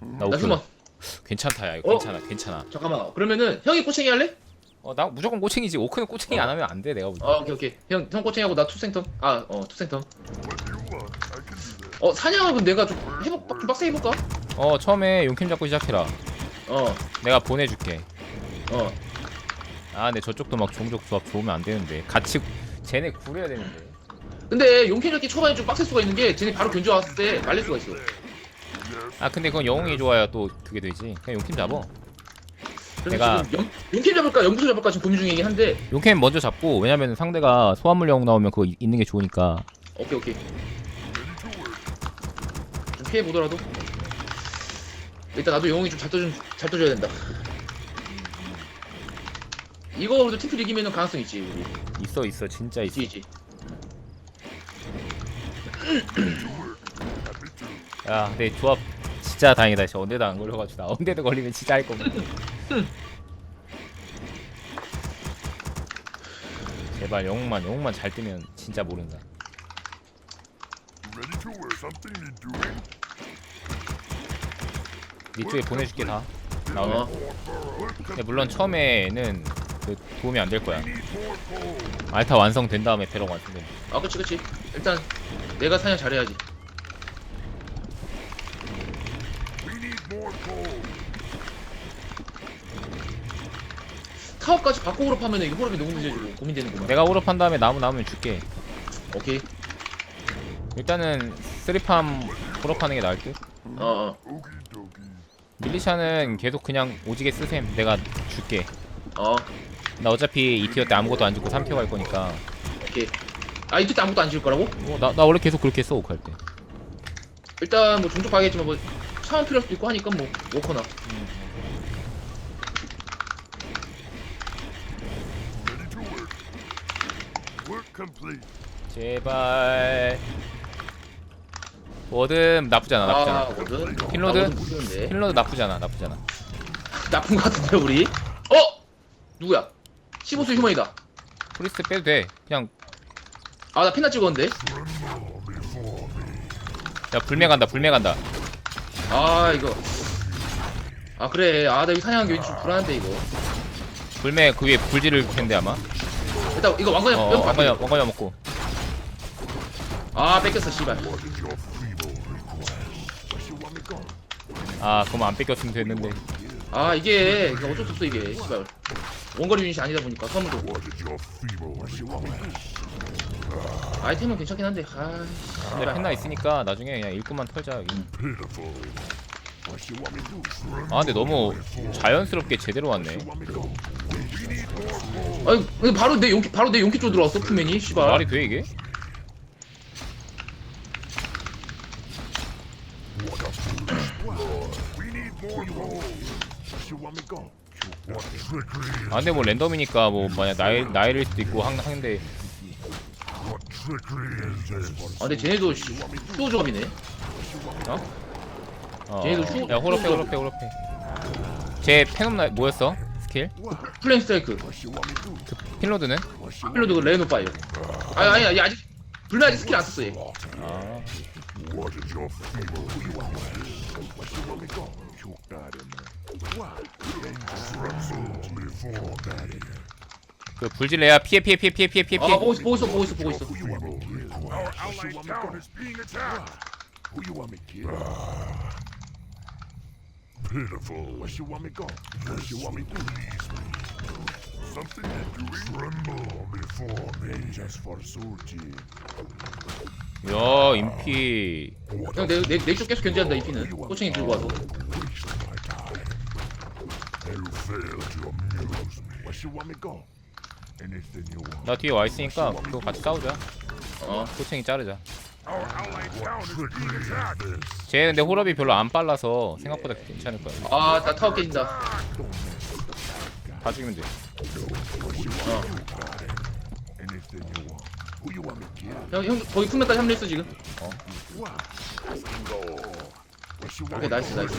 나 나 오픈 휴먼. 괜찮다 야 이거 어? 괜찮아 괜찮아 잠깐만. 그러면은 형이 꼬챙이 할래? 어 나 무조건 꼬챙이지 오크는 꼬챙이 안 하면 안 돼 내가 보기 어, 오케이 오케이. 형, 형 꼬챙이 하고 나 투생턴. 아, 어, 투생턴. 어, 사냥은 내가 좀 해볼 좀 빡세 해볼까? 어 처음에 용캠 잡고 시작해라 어, 내가 보내줄게 어. 아 근데 저쪽도 막 종족 조합 좋으면 안 되는데 같이 쟤네 구려야 되는데 근데 용캔 잡기 초반에 좀 빡셀 수가 있는 게 쟤네 바로 견제 왔을 때 말릴 수가 있어. 아 근데 그건 영웅이 좋아야 또 그게 되지 그냥 용캠 잡어 내가- 영, 용캔 잡을까 연구소 잡을까 지금 고민 중이긴 한데. 용캠 먼저 잡고 왜냐면 상대가 소환물 영웅 나오면 그거 이- 있는 게 좋으니까 오케이 오케이. 좀 피해 보더라도. 일단 나도 영웅이 좀 잘 떠준 잘 떠줘야 된다. 이거 그래도 팀플 이기면은 가능성 있지 우리. 있어 있어 진짜 있어 있지 있지. 야 근데 조합 진짜 다행이다 진짜 언데도 안 걸려가지고 나 언데도 걸리면 진짜 할 거면 제발 영웅만 영웅만 잘 뜨면 진짜 모른다 Ready to wear something you doing? 네 쪽에 보내줄게 다 나오면 어. 근데 물론 처음에는 그 도움이 안 될 거야 알타 완성된 다음에 배럭 완성된 아 그치 그치. 일단 내가 사냥 잘해야지. 타워까지 바꿔오로 파면 이거 호흡이 너무 문제지고 고민되는구만. 내가 오럽한 다음에 나무 남으면 줄게 오케이. 일단은 쓰리팜 오럽하는 게 나을 듯 어 어. 밀리샤는 계속 그냥 오지게 쓰셈 내가 줄게 어. 나 어차피 2티어 때 아무것도 안 주고 3티어 갈 거니까 오케이. 아 이때 아무것도 안 지을 거라고? 어, 나, 나 원래 계속 그렇게 써 오크 할 때 일단 뭐 종족 가겠지만 뭐 차원 필요할 수도 있고 하니까 뭐 워커나. Complete. 제발 워든 나쁘지 않아 나쁘지 않아 아 워든. 힐로드? 아, 워든 모르는데. 힐러도 나쁘지 않아 나쁘지 않아 나쁜 거 같은데 우리? 어? 누구야? 15수 휴먼이다. 프리스트 빼도 돼 그냥 아 나 피나 찍었는데. 야 불매 간다 불매 간다 아 이거. 아 그래. 아 나 이 사냥한 게 왠지 좀 불안한데 이거. 불매 그 위에 불지를 텐데 아마 일단 이거 왕관이 어 어, 왕관이 왕관이 먹고 아 뺏겼어 씨발. 아 그럼 안 뺏겼으면 됐는데 아 이게 이거 어쩔 수 없어 이게 씨발. 원거리 유닛이 아니다 보니까 선물도? 아이템은 괜찮긴 한데 아 근데 펜나 있으니까 나중에 그냥 일꾼만 털자 do? 아 근데 너무 자연스럽게 제대로 왔네 아니 근데 바로 내 용기 바로 내 용기 쪽 들어왔어 풀맨이 씨발 말이 돼 이게? 아 근데 뭐 랜덤이니까 뭐 만약 나이, 나이일 수도 있고 한, 한데? 아 근데 쟤네도 씨, 수호 조합이네 어, 쟤도 슈- 야 호럽해 호럽해 호럽해 제 펜업 나 뭐였어? 스킬? 플레임 스트라이크? 그 핀로드는? 필로도 그 레노 파이어 아니 아니 아니 아직 불면 아직 스킬 안 썼어 얘아 What is your feeble request? What you want me gone? Shoot that in there. What? Tremble before daddy. 그 불질레야 피해 피해 피해 피해 피해 피해 아 피해 보고 있어 보고 있어 보고 있어 보고 있어 Feeble request. Our allied town is being attacked. Who you want me kill? Pitiful. What you want me gone? What you want me do? Please me. Something you doing? Tremble before me. Just for Surgeon. 야 인피 형 내 내 내쪽 계속 견제한다 이 피는 꼬챙이 들고 와서 Waste my time. You fail to amuse me. What you want me gone? Anything you want. 나 뒤에 와 있으니까 그거 같이 싸우자 어 코챙이 자르자 쟤 근데 호럽이 별로 안 빨라서 생각보다 괜찮을 거야 아, 나 타워 깨진다. 다 죽이면 돼? 형, 형, 거기 풀면까지 합류했어, 지금. Want? 오케이, 나이스, 나이스.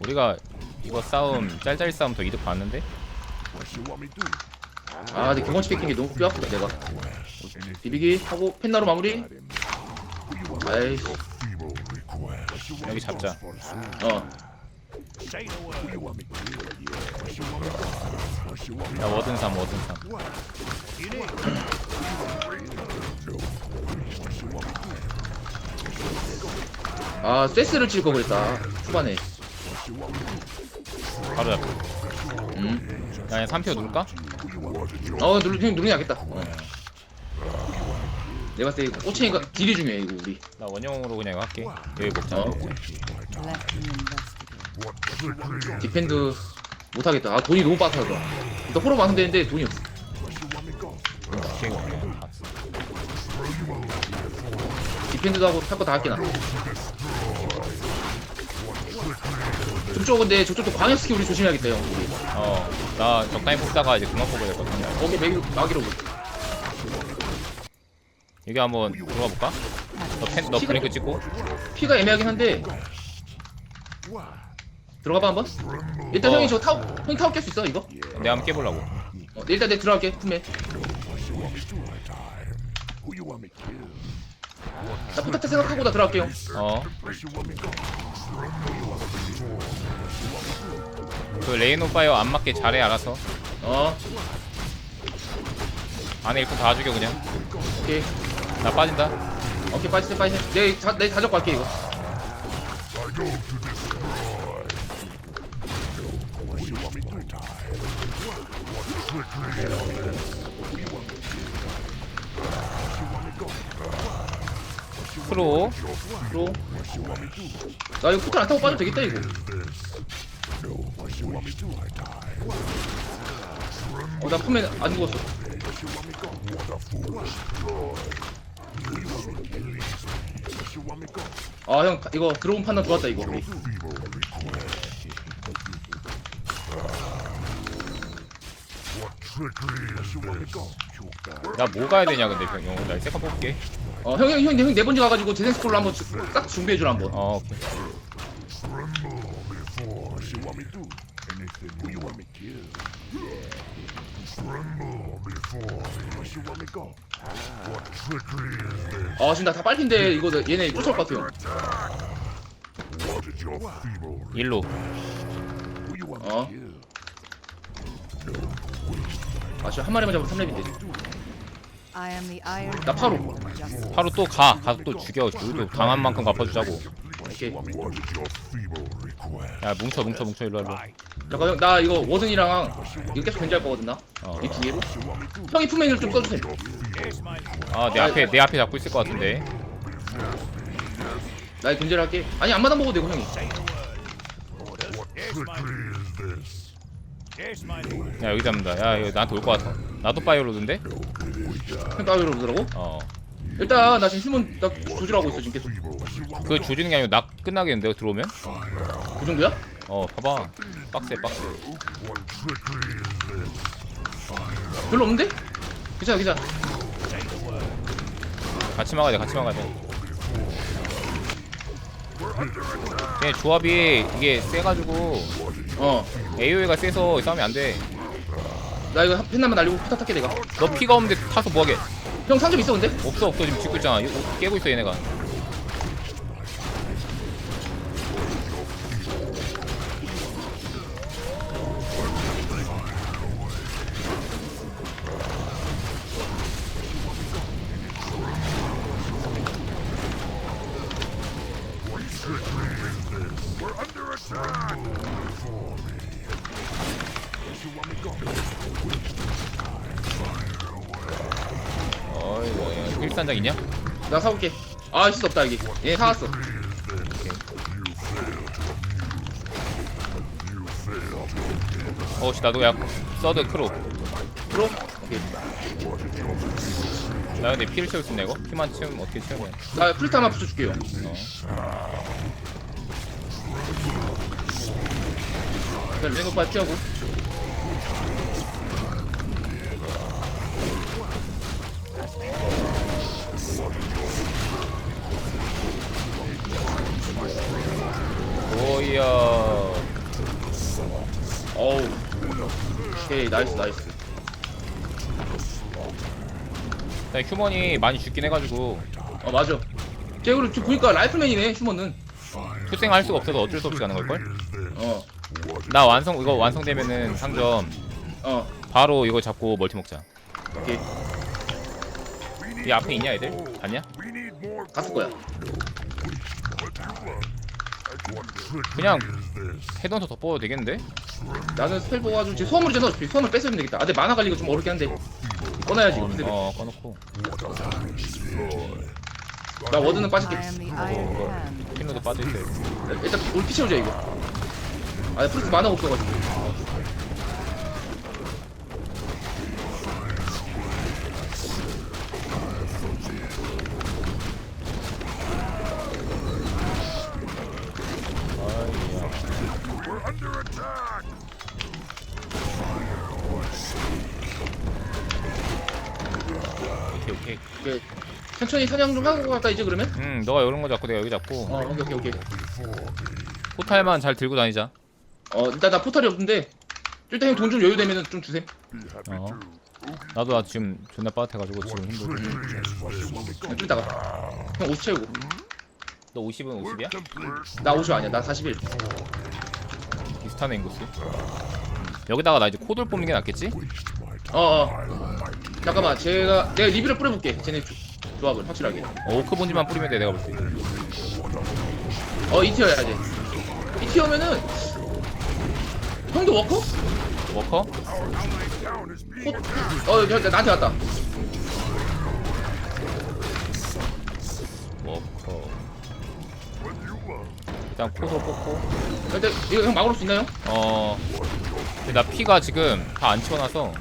우리가 이거 싸움 짤짤 싸움 더 이득 봤는데 아 근데 경험치 뺏긴 게 너무 뼈 아프다 내가 비비기 하고 펜나로 마무리 아이씨. 여기 잡자 어 야 워든 삼 워든 삼 아, 세스를 칠 거 그랬다. 초반에. 바로 잡고 음. 야 그냥 3표 누를까? 어, 누르, 형 누르는 게 낫겠다. 어. 내가 봤을 때 이거 꼬챙이가 딜이 중요해, 이거 우리. 나 원형으로 그냥 이거 할게 여기 먹자 어? Let me investigate. What trickery? 디펜드 못하겠다. 아, 돈이 너무 빡하다. 일단 호러 많으면 되는데 돈이 없어. 기회가 없네 디펜드도 하고 할거다 할게 나. 저쪽 근데 저쪽도 광역 스킬 우리 조심해야겠다 형 우리. 어 나 적당히 뽑다가 이제 그만 뽑아야 될 것 같은데 거기 매기 마기로 여기 한번 들어가 볼까? 너 펜, 너 브링크 찍고 피가 애매하긴 한데 들어가봐 한번. 일단 어. 형이 저 타워 형이 타워 깰 수 있어 이거? 내가 한번 깨보려고 어, 일단 내가 들어갈게 품에. 나 포탑 생각하고 나 들어갈게요. 어 그 레인 오 파이어 안 맞게 잘해 알아서 어, 안에 일꾼 다 죽여 그냥 오케이. 나 빠진다 오케이 빠지세 빠지세. 내 자, 내 자적 갈게 이거. Me to 나 이거 포탑 안 타고 빠져도 되겠다 이거. this? No. What you want me to I die? 어, 나 품에 안 죽었어. 아 형 이거 들어온 판단 좋았다 이거. 나 뭐 가야 되냐 근데 병영 나 세컨 뽑을게 어, 형, 형, 형, 형 네 번째 가가지고 재생 스콜로 한번 주- 딱 준비해주라 한번. 어 오케이? 아, 지금 나 다 빨핀데 이거 얘네 쫓아올 것 같아요. 일로 어? 아, 지금 한 마리만 잡으면 3렙인데. I am the iron. 나 파로. 바로 또가 가서 또 죽여 우리도 당한 만큼 갚아주자고 오케이. 야 뭉쳐 뭉쳐 뭉쳐 일로 일로 잠깐, 형, 나 이거 워든이랑 이거 계속 견제할 거거든, 나. 어. 이 기회로. 형이 품메인을 좀 써주세요. 아내 앞에 내 앞에 잡고 있을 것 같은데 나 이거 견제를 할게. 아니, 안마당 먹어도 되고, 형이. 야 여기 잡는다 야 이거 나한테 올 것 같아 나도 파이어로드인데 형 따위로 오더라고. 어그 일단, 나 지금 휴먼 나 조절하고 있어, 지금 계속. 그거 조지는 게 아니고 나 끝나겠는데 들어오면 그 정도야? 어 봐봐 빡세 빡세? 별로 없는데? 괜찮아, 괜찮아. 같이 막아야 돼 같이 막아야 돼 그냥 조합이 이게 세가지고 어. AOE가 세서 싸우면 안돼 나 이거 한 펜나만 날리고 포탑 탈게, 내가. 너 피가 없는데 타서 뭐하게 형 상점 있어, 근데? 없어 없어 지금 짓고 있잖아 이거 깨고 있어 얘네가 필산작 있냐? 나 사올게. 아, 실수 없다, 이게. 얘 사왔어. 어씨 나도 야 서드 크로 프로? 오케이. 나 근데 피를 채울 수 있나 이거? 피만 채우면 어떻게 채우냐 나 프리트 하나 붙여줄게요. 일단 레노 빨리 피하고. 오이야. 어우. 오케이, 나이스, 나이스. 일단 휴먼이 많이 죽긴 해가지고. 어 맞아. 쟤 그리고 지금 보니까 라이플맨이네 휴먼은. 투생 할 수가 없어서 어쩔 수 없이 가는 걸걸? 어어. 나 완성 이거 완성되면은 상점. 어, 바로 이거 잡고 멀티 먹자. 오케이 이 앞에 있냐 애들? 봤냐? More 갔을 거야 그냥? 헤드헌터 덮어도 되겠는데? 나는 스펠 뽑아가지고 제 소음을 어차피 소음을 뺐으면 되겠다 아 근데 만화 관리가 좀 어렵긴 한데 꺼놔야지 이거 근데 어 꺼놓고 나 워드는 빠질게 Hand. 킬로도 빠져있어요 일단 올피 채우자 이거 아 프리스 만화가 없어가지고 이 오케이 오케이 천천히 사냥 좀 하고 갈까 이제 그러면? 음 너가 이런 거 잡고 내가 여기 잡고 어 오케이 오케이 오케이 포탈만 잘 들고 다니자 어 일단 나 포탈이 없는데 일단 형 돈 좀 여유 되면은 좀 주셈 Be happy 어. 나도 나 지금 존나 빠듯해가지고 지금 힘들고 좀 이따가 형 50 채우고 너 50은 50이야? Complete. 나50 아니야 나 41. 비슷하네 인구수 여기다가 나 이제 코돌 뽑는 게 낫겠지? 어어 잠깐만 제가 내가 리뷰를 뿌려볼게 쟤네 조, 조합을 확실하게 어, 오크 본지만 뿌리면 돼 내가 볼 때. 어 2티어야 돼 2티어면은 형도 워커? 워커? Being 어 저, 나한테 왔다 워커. 일단 코돌 뽑고 근데 이거 형 막을 수 있나요? 어 근데 나 피가 지금 다 안 치워놔서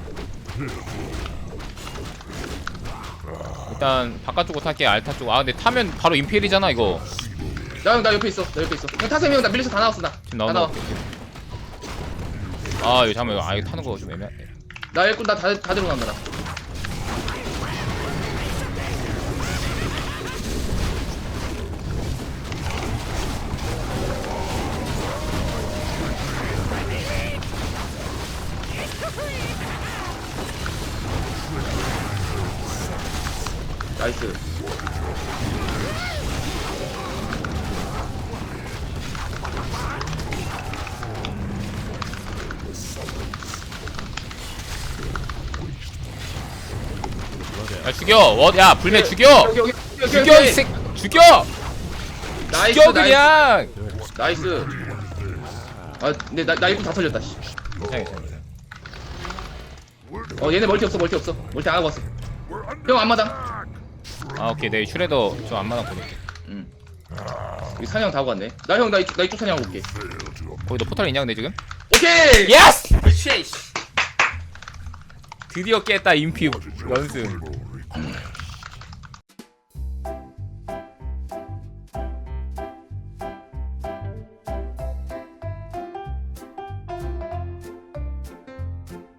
일단 바깥쪽으로 탈게 알타 쪽 아 근데 타면 바로 임페일이잖아 이거. 나형 나 옆에 있어. 나 옆에 있어. 형 타세요 형나 밀려서 다 나왔어 나. 지금 다 나온다 나와 아. 이거 잠깐만 이거 아 이거 타는 거 좀 애매해 나 일꾼 나다 다 들어간다 나 죽여. 워 야 불매 죽여. 여기 여기 여기 죽여 여기. 이. 새 죽여. 나이스 죽여 나이스. 그냥. 나이스. 아 근데 나, 나 일꾼 다 털렸다 씨. 어 얘네 멀티 없어 멀티 없어. 멀티 안 하고 왔어. 형 안마당. 아 오케이. 내 슈레더 좀 보낼게 응. 여기 사냥 다 하고 왔네. 나 형 나 이쪽, 나 이쪽 사냥 하고 올게. 거기 너 포탈 있냐 근데 지금? 오케이! 예스! 드디어 깼다 인피 연승 Mm-hmm.